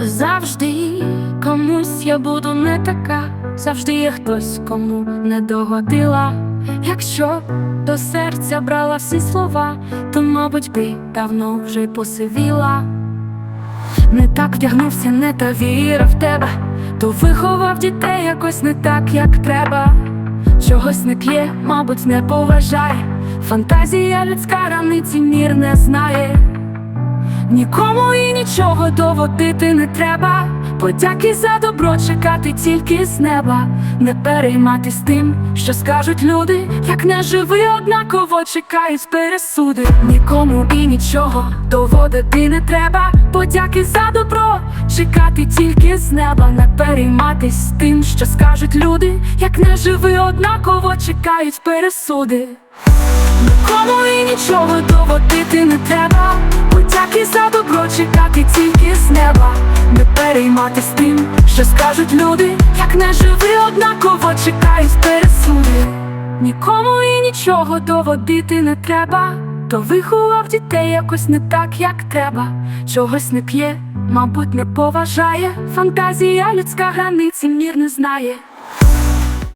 Завжди комусь я буду не така, завжди є хтось, кому не догодила. Якщо до серця брала всі слова, то, мабуть, би давно вже посивіла. Не так вдягнувся, не та віра в тебе, то виховав дітей якось не так, як треба. Чогось не п'є, мабуть, не поважає. Фантазія людська раниці мір не знає. Нікому і нічого доводити не треба. Подяки за добро чекати тільки з неба, не перейматись тим, що скажуть люди, як не живи, однаково чекають пересуди. Нікому і нічого доводити не треба. Подяки за добро чекати тільки з неба, не перейматись тим, що скажуть люди, як не живи, однаково чекають пересуди. Нікому і нічого доводити не треба. Подяки за добро чекати тільки з неба. Не перейматись тим, що скажуть люди, як не живи, однаково чекають пересуди. Нікому і нічого доводити не треба. То виховав дітей якось не так, як треба. Чогось не п'є, мабуть, не поважає. Фантазія людська границі мір не знає.